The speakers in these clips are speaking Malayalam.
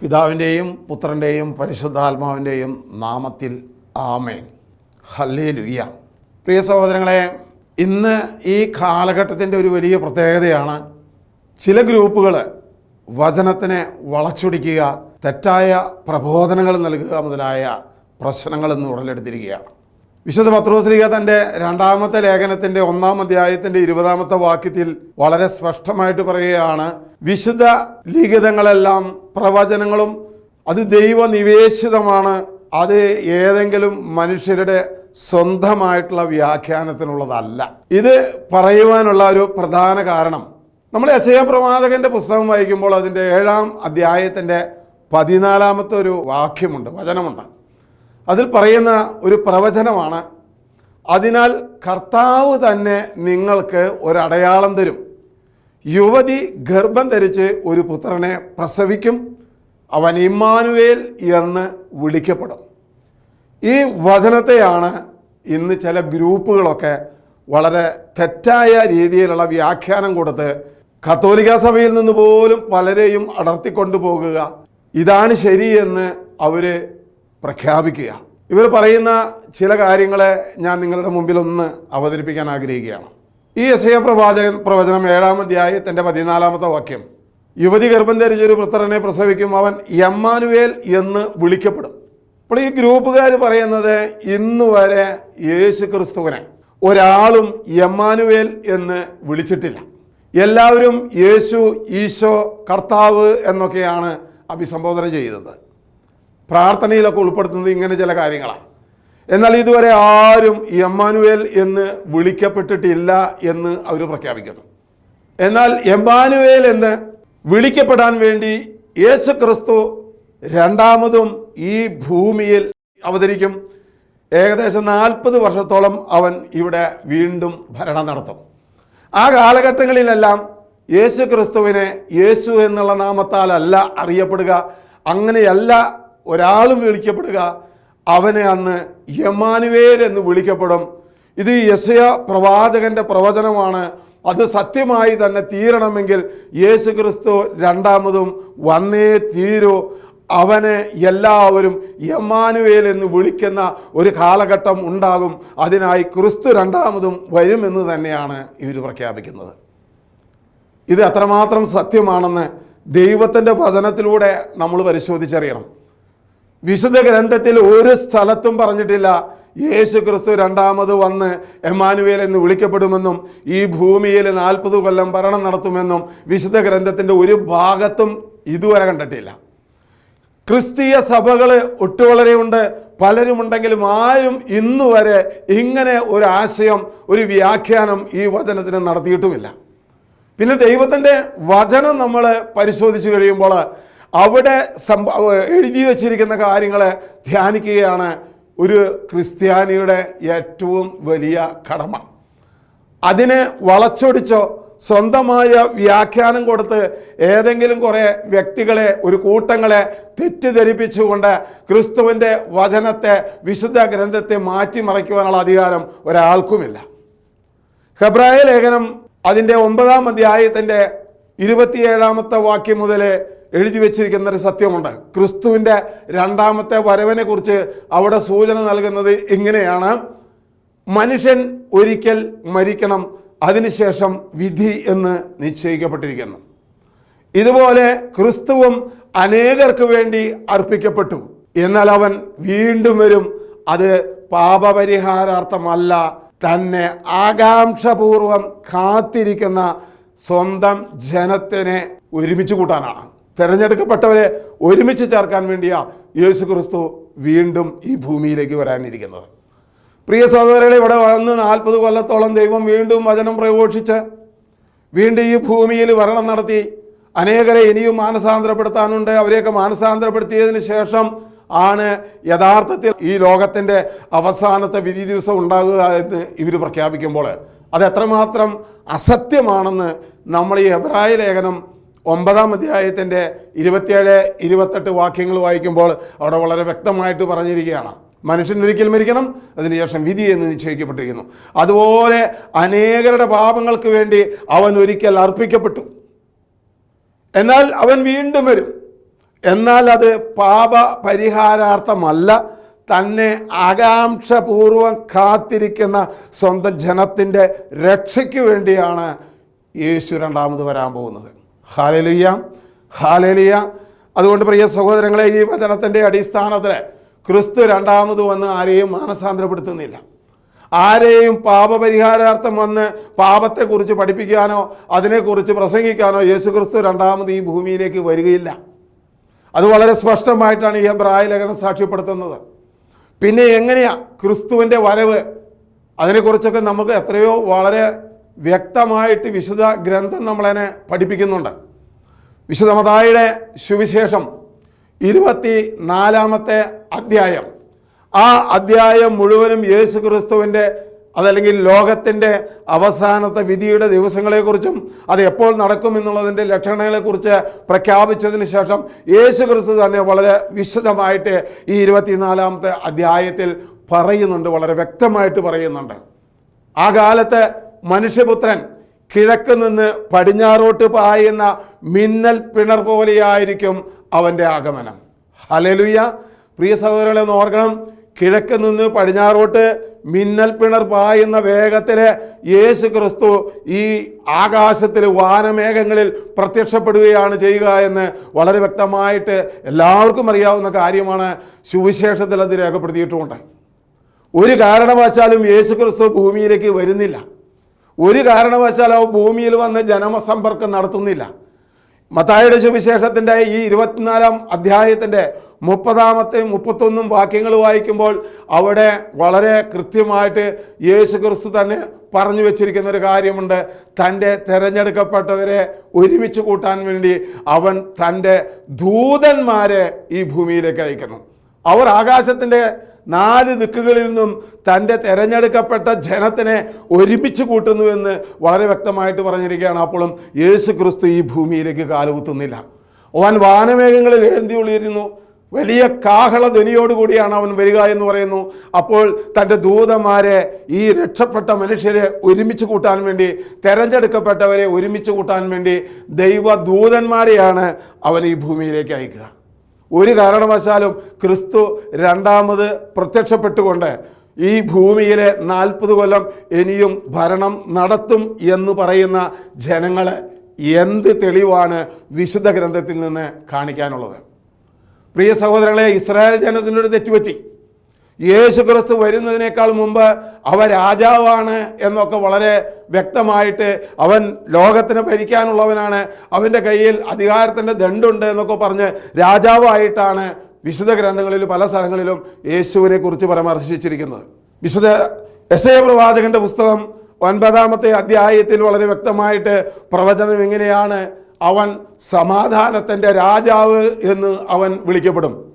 പിതാവിന്റെയും പുത്രന്റെയും പരിശുദ്ധാത്മാവിന്റെയും നാമത്തിൽ ആമേൻ. ഹല്ലേ ലുയ്യ പ്രിയ സഹോദരങ്ങളെ ഇന്ന് ഈ കാലഘട്ടത്തിന്റെ ഒരു വലിയ പ്രത്യേകതയാണ് ചില ഗ്രൂപ്പുകൾ വചനത്തിനെ വളച്ചൊടിക്കുക തെറ്റായ പ്രബോധനങ്ങൾ നൽകുക മുതലായ പ്രശ്നങ്ങൾ ഇന്ന് ഉടലെടുത്തിരിക്കുകയാണ്. വിശുദ്ധ പത്രോസ്ലിക തന്റെ രണ്ടാമത്തെ ലേഖനത്തിന്റെ ഒന്നാം അധ്യായത്തിന്റെ ഇരുപതാമത്തെ വാക്യത്തിൽ വളരെ സ്പഷ്ടമായിട്ട് പറയുകയാണ് വിശുദ്ധ ലിഖിതങ്ങളെല്ലാം പ്രവചനങ്ങളും അത് ദൈവനിവേശിതമാണ് അത് ഏതെങ്കിലും മനുഷ്യരുടെ സ്വന്തമായിട്ടുള്ള വ്യാഖ്യാനത്തിനുള്ളതല്ല. ഇത് പറയുവാനുള്ള ഒരു പ്രധാന കാരണം. നമ്മൾ യശയ പ്രവാചകന്റെ പുസ്തകം വായിക്കുമ്പോൾ അതിന്റെ ഏഴാം അധ്യായത്തിന്റെ പതിനാലാമത്തെ ഒരു വാക്യമുണ്ട് വചനമുണ്ട്. അതിൽ പറയുന്ന ഒരു പ്രവചനമാണ് അതിനാൽ കർത്താവ് തന്നെ നിങ്ങൾക്ക് ഒരടയാളം തരും. യുവതി ഗർഭം ധരിച്ച് ഒരു പുത്രനെ പ്രസവിക്കും അവൻ ഇമ്മാനുവേൽ എന്ന് വിളിക്കപ്പെടും. ഈ വചനത്തെയാണ് ഇന്ന് ചില ഗ്രൂപ്പുകളൊക്കെ വളരെ തെറ്റായ രീതിയിലുള്ള വ്യാഖ്യാനം കൊടുത്ത് കത്തോലിക്ക സഭയിൽ നിന്ന് പോലും പലരെയും അടർത്തിക്കൊണ്ടു പോകുക ഇതാണ് ശരിയെന്ന് അവർ പ്രഖ്യാപിക്കുക. ഇവർ പറയുന്ന ചില കാര്യങ്ങളെ ഞാൻ നിങ്ങളുടെ മുമ്പിൽ ഒന്ന് അവതരിപ്പിക്കാൻ ആഗ്രഹിക്കുകയാണ്. ഈ എസ് എ പ്രവാചകൻ പ്രവചനം ഏഴാം അധ്യായത്തിന്റെ പതിനാലാമത്തെ വാക്യം. യുവതി ഗർഭം ധരിച്ചൊരു പുത്രനെ പ്രസവിക്കും അവൻ യമ്മാനുവേൽ എന്ന് വിളിക്കപ്പെടും. അപ്പോൾ ഈ ഗ്രൂപ്പുകാർ പറയുന്നത് ഇന്ന് വരെ യേശു ക്രിസ്തുവിനെ ഒരാളും യമ്മാനുവേൽ എന്ന് വിളിച്ചിട്ടില്ല. എല്ലാവരും യേശു ഈശോ കർത്താവ് എന്നൊക്കെയാണ് അഭിസംബോധന ചെയ്യുന്നത്. പ്രാർത്ഥനയിലൊക്കെ ഉൾപ്പെടുത്തുന്നത് ഇങ്ങനെ ചില കാര്യങ്ങളാണ്. എന്നാൽ ഇതുവരെ ആരും എമ്മാനുവേൽ എന്ന് വിളിക്കപ്പെട്ടിട്ടില്ല എന്ന് അവർ പ്രഖ്യാപിക്കുന്നു. എന്നാൽ എമ്മാനുവേൽ എന്ന് വിളിക്കപ്പെടാൻ വേണ്ടി യേശു ക്രിസ്തു രണ്ടാമതും ഈ ഭൂമിയിൽ അവതരിക്കും. ഏകദേശം നാൽപ്പത് വർഷത്തോളം അവൻ ഇവിടെ വീണ്ടും ഭരണം നടത്തും. ആ കാലഘട്ടങ്ങളിലെല്ലാം യേശു ക്രിസ്തുവിനെ യേശു എന്നുള്ള നാമത്താലല്ല അറിയപ്പെടുക. അങ്ങനെയല്ല ഒരാളും വിളിക്കപ്പെടുക അവനെ അന്ന് യമാനുവേൽ എന്ന് വിളിക്കപ്പെടും. ഇത് യസയ പ്രവാചകന്റെ പ്രവചനമാണ്. അത് സത്യമായി തന്നെ തീരണമെങ്കിൽ യേശു ക്രിസ്തു രണ്ടാമതും വന്നേ തീരൂ. അവനെ എല്ലാവരും യമാനുവേൽ എന്ന് വിളിക്കുന്ന ഒരു കാലഘട്ടം ഉണ്ടാകും. അതിനായി ക്രിസ്തു രണ്ടാമതും വരുമെന്ന് തന്നെയാണ് ഇവർ പ്രഖ്യാപിക്കുന്നത്. ഇത് അത്രമാത്രം സത്യമാണെന്ന് ദൈവത്തിന്റെ വചനത്തിലൂടെ നമ്മൾ പരിശോധിച്ചറിയണം. വിശുദ്ധ ഗ്രന്ഥത്തിൽ ഒരു സ്ഥലത്തും പറഞ്ഞിട്ടില്ല. യേശു ക്രിസ്തു രണ്ടാമത് വന്ന് എമാനുവേൽ എന്ന് വിളിക്കപ്പെടുമെന്നും ഈ ഭൂമിയിൽ നാൽപ്പത് കൊല്ലം ഭരണം നടത്തുമെന്നും വിശുദ്ധ ഗ്രന്ഥത്തിന്റെ ഒരു ഭാഗത്തും ഇതുവരെ കണ്ടിട്ടില്ല. ക്രിസ്തീയ സഭകൾ ഒട്ടുവളരെയുണ്ട്. പലരുമുണ്ടെങ്കിലും ആരും ഇന്നു വരെ ഇങ്ങനെ ഒരു ആശയം ഒരു വ്യാഖ്യാനം ഈ വചനത്തിന് നടത്തിയിട്ടുമില്ല. പിന്നെ ദൈവത്തിന്റെ വചനം നമ്മൾ പരിശോധിച്ച് കഴിയുമ്പോൾ അവിടെ എഴുതി വച്ചിരിക്കുന്ന കാര്യങ്ങളെ ധ്യാനിക്കുകയാണ് ഒരു ക്രിസ്ത്യാനിയുടെ ഏറ്റവും വലിയ കടമ. അതിനെ വളച്ചൊടിച്ചോ സ്വന്തമായ വ്യാഖ്യാനം കൊടുത്ത് ഏതെങ്കിലും കുറേ വ്യക്തികളെ ഒരു കൂട്ടങ്ങളെ തെറ്റിദ്ധരിപ്പിച്ചുകൊണ്ട് ക്രിസ്തുവിന്റെ വചനത്തെ വിശുദ്ധ ഗ്രന്ഥത്തെ മാറ്റിമറിക്കുവാനുള്ള അധികാരം ഒരാൾക്കുമില്ല. ഹെബ്രായ ലേഖനം അതിന്റെ ഒമ്പതാം അധ്യായത്തിന്റെ ഇരുപത്തിയേഴാമത്തെ വാക്യം മുതൽ എഴുതി വെച്ചിരിക്കുന്ന ഒരു സത്യമുണ്ട്. ക്രിസ്തുവിന്റെ രണ്ടാമത്തെ വരവിനെ കുറിച്ച് അവിടെ സൂചന നൽകുന്നത് ഇങ്ങനെയാണ്. മനുഷ്യൻ ഒരിക്കൽ മരിക്കണം അതിനുശേഷം വിധി എന്ന് നിശ്ചയിക്കപ്പെട്ടിരിക്കുന്നു. ഇതുപോലെ ക്രിസ്തുവും അനേകർക്ക് വേണ്ടി അർപ്പിക്കപ്പെട്ടു. എന്നാൽ അവൻ വീണ്ടും വരും. അത് പാപപരിഹാരാർത്ഥമല്ല. തന്നെ ആകാംക്ഷപൂർവം കാത്തിരിക്കുന്ന സ്വന്തം ജനത്തിനെ ഒരുമിച്ച് കൂട്ടാനാണ്. തിരഞ്ഞെടുക്കപ്പെട്ടവരെ ഒരുമിച്ച് ചേർക്കാൻ വേണ്ടിയാ യേശു ക്രിസ്തു വീണ്ടും ഈ ഭൂമിയിലേക്ക് വരാനിരിക്കുന്നത്. പ്രിയ സഹോദരങ്ങളെ ഇവിടെ വന്ന് നാൽപ്പത് കൊല്ലത്തോളം ദൈവം വീണ്ടും വചനം പ്രഘോഷിച്ച് വീണ്ടും ഈ ഭൂമിയിൽ ഭരണം നടത്തി. അനേകരെ ഇനിയും മാനസാന്തരപ്പെടുത്താനുണ്ട്. അവരെയൊക്കെ മാനസാന്തരപ്പെടുത്തിയതിന് ശേഷം ആണ് യഥാർത്ഥത്തിൽ ഈ ലോകത്തിന്റെ അവസാനത്തെ വിധി ദിവസം ഉണ്ടാകുക എന്ന് ഇവർ പ്രഖ്യാപിക്കുമ്പോൾ. അത് എത്രമാത്രം അസത്യമാണെന്ന് നമ്മൾ ഈ എബ്രായ ലേഖനം ഒമ്പതാം അധ്യായത്തിന്റെ ഇരുപത്തിയേഴ് ഇരുപത്തെട്ട് വാക്യങ്ങൾ വായിക്കുമ്പോൾ അവിടെ വളരെ വ്യക്തമായിട്ട് പറഞ്ഞിരിക്കുകയാണ്. മനുഷ്യൻ ഒരിക്കൽ മരിക്കണം അതിനുശേഷം വിധി എന്ന് നിശ്ചയിക്കപ്പെട്ടിരിക്കുന്നു. അതുപോലെ അനേകരുടെ പാപങ്ങൾക്ക് വേണ്ടി അവൻ ഒരിക്കൽ അർപ്പിക്കപ്പെട്ടു. എന്നാൽ അവൻ വീണ്ടും വരും. എന്നാൽ അത് പാപ പരിഹാരാർത്ഥമല്ല തന്നെ ആകാംക്ഷപൂർവം കാത്തിരിക്കുന്ന സ്വന്തം ജനത്തിന്റെ രക്ഷയ്ക്ക് വേണ്ടിയാണ് യേശു രണ്ടാമത് വരാൻ പോകുന്നത്. ഹാലലിയ ഹാലലിയ. അതുകൊണ്ട് പ്രിയ സഹോദരങ്ങളെ ഈ വചനത്തിന്റെ അടിസ്ഥാനത്തിൽ ക്രിസ്തു രണ്ടാമത് വന്ന് ആരെയും മാനസാന്തരപ്പെടുത്തുന്നില്ല. ആരെയും പാപപരിഹാരാർത്ഥം വന്ന് പാപത്തെക്കുറിച്ച് പഠിപ്പിക്കാനോ അതിനെക്കുറിച്ച് പ്രസംഗിക്കാനോ യേശുക്രിസ്തു രണ്ടാമത് ഈ ഭൂമിയിലേക്ക് വരികയില്ല. അത് വളരെ സ്പഷ്ടമായിട്ടാണ് ഈ എബ്രായ ലേഖനം സാക്ഷ്യപ്പെടുത്തുന്നത്. പിന്നെ എങ്ങനെയാ ക്രിസ്തുവിന്റെ വരവ്? അതിനെക്കുറിച്ചൊക്കെ നമുക്ക് എത്രയോ വളരെ വ്യക്തമായിട്ട് വിശുദ്ധ ഗ്രന്ഥം നമ്മളതിനെ പഠിപ്പിക്കുന്നുണ്ട്. വിശുദ്ധമതായുടെ സുവിശേഷം ഇരുപത്തി നാലാമത്തെ അധ്യായം. ആ അധ്യായം മുഴുവനും യേശു ക്രിസ്തുവിന്റെ അതല്ലെങ്കിൽ ലോകത്തിന്റെ അവസാനത്തെ വിധിയുടെ ദിവസങ്ങളെക്കുറിച്ചും അത് എപ്പോൾ നടക്കുമെന്നുള്ളതിന്റെ ലക്ഷണങ്ങളെക്കുറിച്ച് പ്രഖ്യാപിച്ചതിന് ശേഷം യേശു ക്രിസ്തു തന്നെ വളരെ വിശദമായിട്ട് ഈ ഇരുപത്തിനാലാമത്തെ അധ്യായത്തിൽ പറയുന്നുണ്ട് വളരെ വ്യക്തമായിട്ട് പറയുന്നുണ്ട്. ആ കാലത്ത് മനുഷ്യപുത്രൻ കിഴക്ക് നിന്ന് പടിഞ്ഞാറോട്ട് പായുന്ന മിന്നൽ പിണർ പോലെയായിരിക്കും അവന്റെ ആഗമനം. ഹലലുയ പ്രിയ സഹോദരങ്ങളെ ഓർക്കണം. കിഴക്ക് നിന്ന് പടിഞ്ഞാറോട്ട് മിന്നൽ പിണർ പായുന്ന വേഗത്തിൽ യേശു ക്രിസ്തു ഈ ആകാശത്തിൽ വാനമേഘങ്ങളിൽ പ്രത്യക്ഷപ്പെടുകയാണ് ചെയ്യുക എന്ന് വളരെ വ്യക്തമായിട്ട് എല്ലാവർക്കും അറിയാവുന്ന കാര്യമാണ് സുവിശേഷത്തിൽ അത് രേഖപ്പെടുത്തിയിട്ടുമുണ്ട്. ഒരു കാരണവശാലും യേശു ക്രിസ്തു ഭൂമിയിലേക്ക് വരുന്നില്ല. ഒരു കാരണവശാലും ഭൂമിയിൽ വന്ന് ജനസമ്പർക്കം നടത്തുന്നില്ല. മത്തായുടെ സുവിശേഷത്തിന്റെ ഈ ഇരുപത്തിനാലാം അധ്യായത്തിന്റെ മുപ്പതാമത്തെ മുപ്പത്തൊന്നും വാക്യങ്ങൾ വായിക്കുമ്പോൾ അവിടെ വളരെ കൃത്യമായിട്ട് യേശു ക്രിസ്തു തന്നെ പറഞ്ഞു വെച്ചിരിക്കുന്ന ഒരു കാര്യമുണ്ട്. തന്റെ തിരഞ്ഞെടുക്കപ്പെട്ടവരെ ഒരുമിച്ച് കൂട്ടാൻ വേണ്ടി അവൻ തന്റെ ദൂതന്മാരെ ഈ ഭൂമിയിലേക്ക് അയക്കുന്നു. അവർ ആകാശത്തിന്റെ നാല് ദിക്കുകളിൽ നിന്നും തന്റെ തിരഞ്ഞെടുക്കപ്പെട്ട ജനത്തിനെ ഒരുമിച്ച് കൂട്ടുന്നു എന്ന് വളരെ വ്യക്തമായിട്ട് പറഞ്ഞിരിക്കുകയാണ്. അപ്പോഴും യേശു ക്രിസ്തു ഈ ഭൂമിയിലേക്ക് കാലുകുത്തുന്നില്ല. അവൻ വാനമേഘങ്ങളിൽ എഴുതി ഒളിയിരുന്നു. വലിയ കാഹള ധ്വനിയോടുകൂടിയാണ് അവൻ വരിക എന്ന് പറയുന്നു. അപ്പോൾ തന്റെ ദൂതന്മാരെ ഈ രക്ഷപ്പെട്ട മനുഷ്യരെ ഒരുമിച്ച് കൂട്ടാൻ വേണ്ടി തെരഞ്ഞെടുക്കപ്പെട്ടവരെ ഒരുമിച്ച് കൂട്ടാൻ വേണ്ടി ദൈവദൂതന്മാരെയാണ് അവൻ ഈ ഭൂമിയിലേക്ക് അയക്കുക. ഒരു കാരണവശാലും ക്രിസ്തു രണ്ടാമത് പ്രത്യക്ഷപ്പെട്ടുകൊണ്ട് ഈ ഭൂമിയിലെ നാൽപ്പത് കൊല്ലം ഇനിയും ഭരണം നടത്തും എന്ന് പറയുന്ന ജനങ്ങളെ എന്ത് തെളിവാണ് വിശുദ്ധ ഗ്രന്ഥത്തിൽ നിന്ന് കാണിക്കാനുള്ളത്? പ്രിയ സഹോദരങ്ങളെ ഇസ്രായേൽ ജനത്തിനൊരു തെറ്റുപറ്റി. യേശു ക്രിസ്തു വരുന്നതിനേക്കാൾ മുമ്പ് അവ രാജാവാണ് എന്നൊക്കെ വളരെ വ്യക്തമായിട്ട് അവൻ ലോകത്തിന് ഭരിക്കാനുള്ളവനാണ്. അവന്റെ കയ്യിൽ അധികാരത്തിന്റെ ദണ്ടുണ്ട് എന്നൊക്കെ പറഞ്ഞ് രാജാവായിട്ടാണ് വിശുദ്ധ ഗ്രന്ഥങ്ങളിൽ പല സ്ഥലങ്ങളിലും യേശുവിനെ കുറിച്ച് പരാമർശിച്ചിരിക്കുന്നത്. വിശുദ്ധ എസ് എ പ്രവാചകന്റെ പുസ്തകം ഒൻപതാമത്തെ അധ്യായത്തിൽ വളരെ വ്യക്തമായിട്ട് പ്രവചനം എങ്ങനെയാണ് അവൻ സമാധാനത്തിന്റെ രാജാവ് എന്ന് അവൻ വിളിക്കപ്പെടും.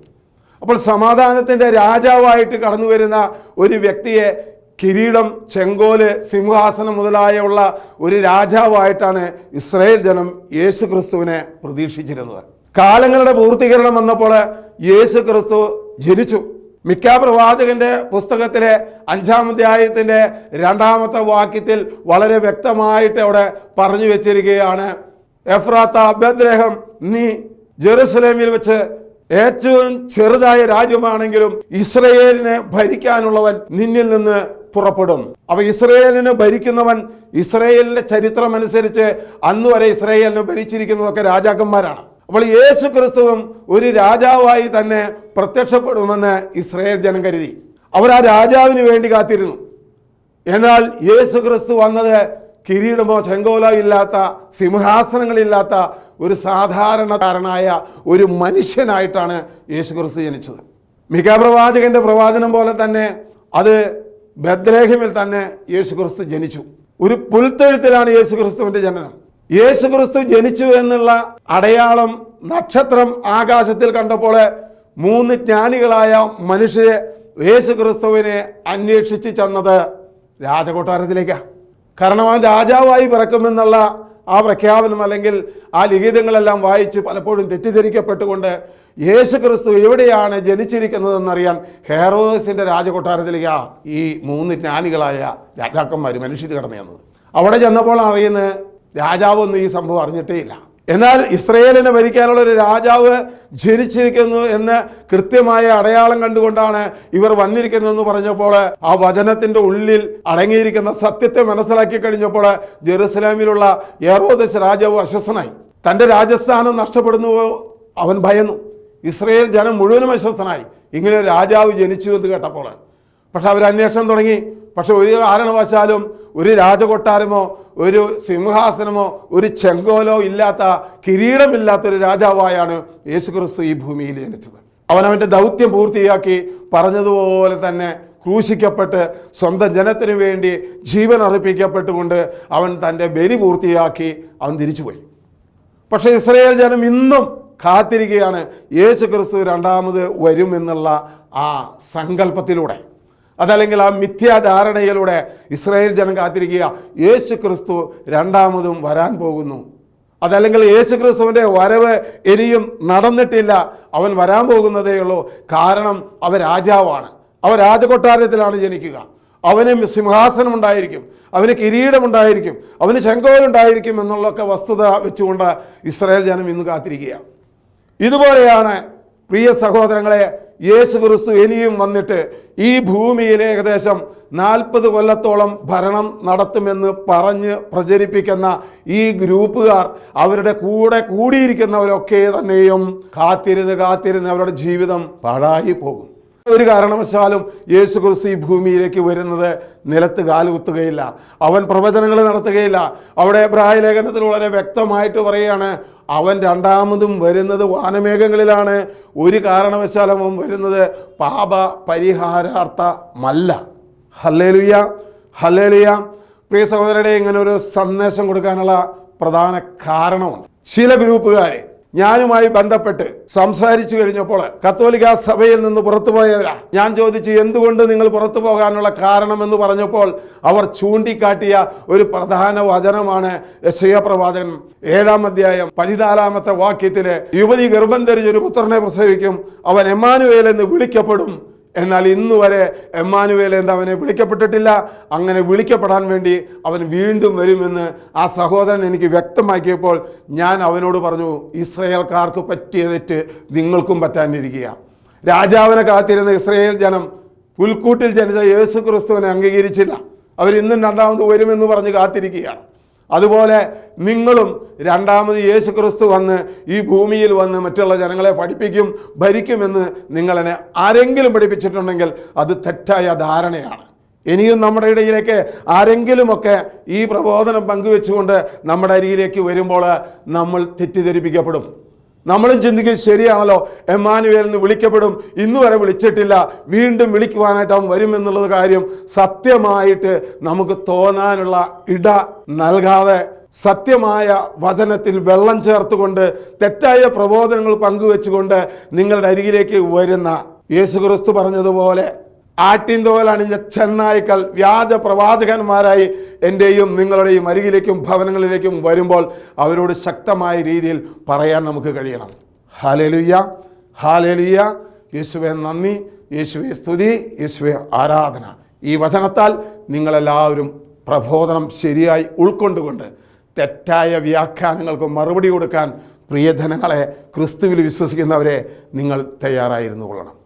അപ്പോൾ സമാധാനത്തിന്റെ രാജാവായിട്ട് കടന്നു വരുന്ന ഒരു വ്യക്തിയെ കിരീടം ചെങ്കോൽ സിംഹാസനം മുതലായുള്ള ഒരു രാജാവായിട്ടാണ് ഇസ്രായേൽ ജനം യേശു ക്രിസ്തുവിനെ പ്രതീക്ഷിച്ചിരുന്നത്. കാലങ്ങളുടെ പൂർത്തീകരണം വന്നപ്പോൾ യേശു ക്രിസ്തു ജനിച്ചു. മിക്ക പ്രവാചകന്റെ പുസ്തകത്തിലെ അഞ്ചാം അധ്യായത്തിന്റെ രണ്ടാമത്തെ വാക്യത്തിൽ വളരെ വ്യക്തമായിട്ട് അവിടെ പറഞ്ഞു വെച്ചിരിക്കുകയാണ് എഫ്രാത്ത ബദ്രഹം നീ ജെറുസലേമിൽ വെച്ച് ഏറ്റവും ചെറുതായ രാജ്യമാണെങ്കിലും ഇസ്രയേലിനെ ഭരിക്കാനുള്ളവൻ നിന്നിൽ നിന്ന് പുറപ്പെടും. അപ്പൊ ഇസ്രയേലിനെ ഭരിക്കുന്നവൻ ഇസ്രയേലിന്റെ ചരിത്രം അനുസരിച്ച് അന്ന് വരെ ഇസ്രയേലിനെ ഭരിച്ചിരിക്കുന്നതൊക്കെ രാജാക്കന്മാരാണ്. അപ്പോൾ യേശു ക്രിസ്തുവും ഒരു രാജാവായി തന്നെ പ്രത്യക്ഷപ്പെടുമെന്ന് ഇസ്രയേൽ ജനം കരുതി. അവർ ആ രാജാവിന് വേണ്ടി കാത്തിരുന്നു. എന്നാൽ യേശു ക്രിസ്തു വന്നത് കിരീടമോ ചെങ്കോലോ ഇല്ലാത്ത സിംഹാസനങ്ങളില്ലാത്ത ഒരു സാധാരണക്കാരനായ ഒരു മനുഷ്യനായിട്ടാണ് യേശു ക്രിസ്തു ജനിച്ചത് മികാപ്രവാചകന്റെ പ്രവാചനം പോലെ തന്നെ അത് ബദ്രേഹിമിൽ തന്നെ യേശു ക്രിസ്തു ജനിച്ചു. ഒരു പുൽത്തെഴുത്തിലാണ് യേശു ക്രിസ്തുവിന്റെ ജനനം. യേശു ക്രിസ്തു ജനിച്ചു എന്നുള്ള അടയാളം നക്ഷത്രം ആകാശത്തിൽ കണ്ടപ്പോൾ മൂന്ന് ജ്ഞാനികളായ മനുഷ്യരെ യേശു ക്രിസ്തുവിനെ അന്വേഷിച്ച് ചെന്നത് രാജകൊട്ടാരത്തിലേക്കാണ് കാരണം അവൻ രാജാവായി പിറക്കുമെന്നുള്ള ആ പ്രഖ്യാപനം അല്ലെങ്കിൽ ആ ലിഖിതങ്ങളെല്ലാം വായിച്ച് പലപ്പോഴും തെറ്റിദ്ധരിക്കപ്പെട്ടുകൊണ്ട് യേശു ക്രിസ്തു എവിടെയാണ് ജനിച്ചിരിക്കുന്നതെന്നറിയാൻ ഹെറോസിന്റെ രാജകൊട്ടാരത്തിലേക്കാ ഈ മൂന്ന് ജ്ഞാനികളായ രാജാക്കന്മാർ മനുഷ്യർ കടന്നു അവിടെ ചെന്നപ്പോൾ അറിയുന്നത് രാജാവൊന്നും ഈ സംഭവം അറിഞ്ഞിട്ടേ ഇല്ല. എന്നാൽ ഇസ്രയേലിനെ ഭരിക്കാനുള്ള ഒരു രാജാവ് ജനിച്ചിരിക്കുന്നു എന്ന് കൃത്യമായ അടയാളം കണ്ടുകൊണ്ടാണ് ഇവർ വന്നിരിക്കുന്നതെന്ന് പറഞ്ഞപ്പോൾ ആ വചനത്തിന്റെ ഉള്ളിൽ അടങ്ങിയിരിക്കുന്ന സത്യത്തെ മനസ്സിലാക്കി കഴിഞ്ഞപ്പോൾ ജെറുസലേമിലുള്ള ഏറോദസ് രാജാവ് അസ്വസ്ഥനായി. തന്റെ രാജസ്ഥാനം നഷ്ടപ്പെടുന്നു അവൻ ഭയന്നു. ഇസ്രയേൽ ജനം മുഴുവനും അസ്വസ്ഥനായി. ഇങ്ങനെ രാജാവ് ജനിച്ചു എന്ന് കേട്ടപ്പോൾ. പക്ഷെ അവർ അന്വേഷണം തുടങ്ങി. പക്ഷെ ഒരു കാരണവശാലും ഒരു രാജകൊട്ടാരമോ ഒരു സിംഹാസനമോ ഒരു ചെങ്കോലോ ഇല്ലാത്ത കിരീടമില്ലാത്തൊരു രാജാവായാണ് യേശുക്രിസ്തു ഈ ഭൂമിയിൽ ജനിച്ചത്. അവൻ അവന്റെ ദൗത്യം പൂർത്തിയാക്കി പറഞ്ഞതുപോലെ തന്നെ ക്രൂശിക്കപ്പെട്ട് സ്വന്തം ജനത്തിനു വേണ്ടി ജീവൻ അർപ്പിക്കപ്പെട്ടുകൊണ്ട് അവൻ തന്റെ ബലി പൂർത്തിയാക്കി അവൻ തിരിച്ചുപോയി. പക്ഷേ ഇസ്രയേൽ ജനം ഇന്നും കാത്തിരിക്കുകയാണ് യേശു ക്രിസ്തു രണ്ടാമത് വരുമെന്നുള്ള ആ സങ്കല്പത്തിലൂടെ. അതല്ലെങ്കിൽ ആ മിഥ്യാധാരണയിലൂടെ ഇസ്രായേൽ ജനം കാത്തിരിക്കുക. യേശു ക്രിസ്തു രണ്ടാമതും വരാൻ പോകുന്നു. അതല്ലെങ്കിൽ യേശു ക്രിസ്തുവിന്റെ വരവ് ഇനിയും നടന്നിട്ടില്ല. അവൻ വരാൻ പോകുന്നതേ ഉള്ളൂ. കാരണം അവ രാജാവാണ്. അവ രാജകൊട്ടാരത്തിലാണ് ജനിക്കുക. അവന് സിംഹാസനം ഉണ്ടായിരിക്കും. അവന് കിരീടമുണ്ടായിരിക്കും അവന് ശങ്കോലുണ്ടായിരിക്കും എന്നുള്ളൊക്കെ വസ്തുത വെച്ചുകൊണ്ട് ഇസ്രായേൽ ജനം ഇന്ന് കാത്തിരിക്കുകയാണ്. ഇതുപോലെയാണ് പ്രിയ സഹോദരങ്ങളെ യേശു ക്രിസ്തു ഇനിയും വന്നിട്ട് ഈ ഭൂമിയിൽ ഏകദേശം നാൽപ്പത് കൊല്ലത്തോളം ഭരണം നടത്തുമെന്ന് പറഞ്ഞ് പ്രചരിപ്പിക്കുന്ന ഈ ഗ്രൂപ്പുകാർ അവരുടെ കൂടെ കൂടിയിരിക്കുന്നവരൊക്കെ തന്നെയും കാത്തിരുന്ന് കാത്തിരുന്ന് അവരുടെ ജീവിതം പാഴായി പോകും. ഒരു കാരണവശാലും യേശു ക്രിസ്തു ഈ ഭൂമിയിലേക്ക് വരുന്നത് നിലത്ത് കാലുകുത്തുകയില്ല. അവൻ പ്രവചനങ്ങൾ നടത്തുകയില്ല. അവിടെ എബ്രായ ലേഖനത്തിൽ വളരെ വ്യക്തമായിട്ട് പറയുകയാണ് അവൻ രണ്ടാമതും വരുന്നത് വാനമേഘങ്ങളിലാണ്. ഒരു കാരണവശാലും അവൻ വരുന്നത് പാപ പരിഹാരാർത്ഥമല്ല ഹല്ലേലുയ ഹല്ലേലുയ. പ്രിയ സഹോദരരെ ഇങ്ങനെ ഒരു സന്ദേശം കൊടുക്കാനുള്ള പ്രധാന കാരണമുണ്ട്. ചില ഗ്രൂപ്പുകാരെ ഞാനുമായി ബന്ധപ്പെട്ട് സംസാരിച്ചു കഴിഞ്ഞപ്പോൾ കത്തോലിക്ക സഭയിൽ നിന്ന് പുറത്തു പോയവരാ ഞാൻ ചോദിച്ചു എന്തുകൊണ്ട് നിങ്ങൾ പുറത്തു പോകാനുള്ള കാരണം എന്ന് പറഞ്ഞപ്പോൾ അവർ ചൂണ്ടിക്കാട്ടിയ ഒരു പ്രധാന വചനമാണ് യശയപ്രവാചകൻ ഏഴാം അധ്യായം പതിനാലാമത്തെ വാക്യത്തിലെ യുവതി ഗർഭം ധരിച്ചൊരു പുത്രനെ പ്രസവിക്കും അവൻ എമ്മാനുവേൽ എന്ന് വിളിക്കപ്പെടും എന്നാൽ ഇന്ന് വരെ എമ്മാനുവേൽ എന്താ അവനെ വിളിക്കപ്പെട്ടിട്ടില്ല? അങ്ങനെ വിളിക്കപ്പെടാൻ വേണ്ടി അവൻ വീണ്ടും വരുമെന്ന് ആ സഹോദരൻ എനിക്ക് വ്യക്തമാക്കിയപ്പോൾ ഞാൻ അവനോട് പറഞ്ഞു ഇസ്രയേൽക്കാർക്ക് പറ്റിയ തെറ്റ് നിങ്ങൾക്കും പറ്റാനിരിക്കുക. രാജാവിനെ കാത്തിരുന്ന ഇസ്രയേൽ ജനം പുൽക്കൂട്ടിൽ ജനിച്ച യേശു ക്രിസ്തുവിനെ അംഗീകരിച്ചില്ല അവരിന്നും രണ്ടാമത് വരുമെന്ന് പറഞ്ഞ് കാത്തിരിക്കുകയാണ്. അതുപോലെ നിങ്ങളും രണ്ടാമത് യേശു ക്രിസ്തു വന്ന് ഈ ഭൂമിയിൽ വന്ന് മറ്റുള്ള ജനങ്ങളെ പഠിപ്പിക്കും ഭരിക്കുമെന്ന് നിങ്ങളെന്നെ ആരെങ്കിലും പഠിപ്പിച്ചിട്ടുണ്ടെങ്കിൽ അത് തെറ്റായ ധാരണയാണ്. ഇനിയും നമ്മുടെ ഇടയിലേക്ക് ആരെങ്കിലുമൊക്കെ ഈ പ്രബോധനം പങ്കുവെച്ചുകൊണ്ട് നമ്മുടെ അരിയിലേക്ക് വരുമ്പോൾ നമ്മൾ തെറ്റിദ്ധരിപ്പിക്കപ്പെടും. നമ്മളും ചിന്തിക്കും ശരിയാണല്ലോ. എമ്മാനുവേൽ എന്ന് വിളിക്കപ്പെടും. ഇന്നു വരെ വിളിച്ചിട്ടില്ല. വീണ്ടും വിളിക്കുവാനായിട്ട് അവൻ വരുമെന്നുള്ളത് കാര്യം സത്യമായിട്ട് നമുക്ക് തോന്നാനുള്ള ഇട നൽകാതെ സത്യമായ വചനത്തിൽ വെള്ളം ചേർത്തുകൊണ്ട് തെറ്റായ പ്രബോധനങ്ങൾ പങ്കുവെച്ചുകൊണ്ട് നിങ്ങളുടെ അരികിലേക്ക് വരുന്ന യേശുക്രിസ്തു പറഞ്ഞതുപോലെ ആട്ടിൻതോൽ അണിഞ്ഞ ചെന്നായ്ക്കൾ വ്യാജ പ്രവാചകന്മാരായി എന്റെയും നിങ്ങളുടെയും അരികിലേക്കും ഭവനങ്ങളിലേക്കും വരുമ്പോൾ അവരോട് ശക്തമായ രീതിയിൽ പറയാൻ നമുക്ക് കഴിയണം. ഹാലലുയ്യ ഹാലലുയ്യ യേശുവെ നന്ദി യേശുവെ സ്തുതി യേശുവെ ആരാധന. ഈ വചനത്താൽ നിങ്ങളെല്ലാവരും പ്രബോധനം ശരിയായി ഉൾക്കൊണ്ടുകൊണ്ട് തെറ്റായ വ്യാഖ്യാനങ്ങൾക്ക് മറുപടി കൊടുക്കാൻ പ്രിയജനങ്ങളെ ക്രിസ്തുവിൽ വിശ്വസിക്കുന്നവരെ നിങ്ങൾ തയ്യാറായിരുന്നു കൊള്ളണം.